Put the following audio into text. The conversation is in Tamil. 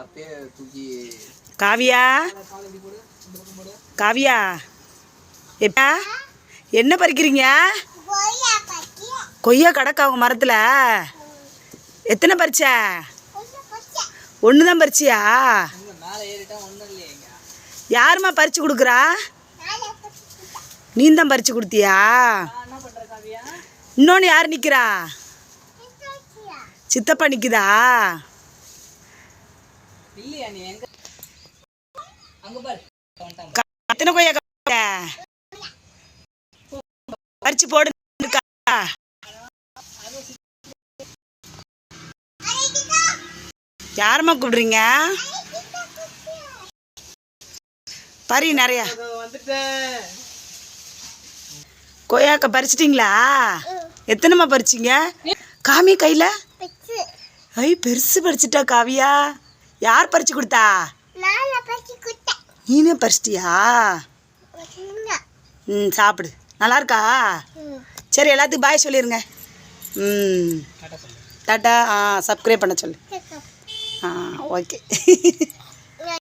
அப்படியே தூக்கி காவியா? காவியா? எப்பா என்ன பறிக்கிறீங்க? கொய்யா கிடக்கா அவங்க மரத்தில்? எத்தனை பறிச்ச? ஒன்று தான் பறிச்சியா? யாரும்மா பறிச்சு கொடுக்குறா? நீ தான் பறிச்சு கொடுத்தியா? இன்னொன்று யார் நிற்கிறா சித்தப்பா நிற்குதா எத்தனை கொய்யா? பறிச்சு போடு? யாரம்மா கூப்பிடுறீங்க? பறி நிறையா. கொய்யாக்கா பறிச்சிட்டிங்களா? எத்தனைம்மா பறிச்சிங்க? காமி கையில்? ஐ பெருசு பறிச்சிட்டா காவியா? யார் பறிச்சு கொடுத்தா? நீனே பறிச்சிட்டியா? ம் சாப்பிடு. நல்லா இருக்கா சரி எல்லாத்துக்கும் பாய் சொல்லிடுங்க ம். டாட்டா ஆ சப்ஸ்கிரைப் பண்ண சொல்லு. ஆ ஓகே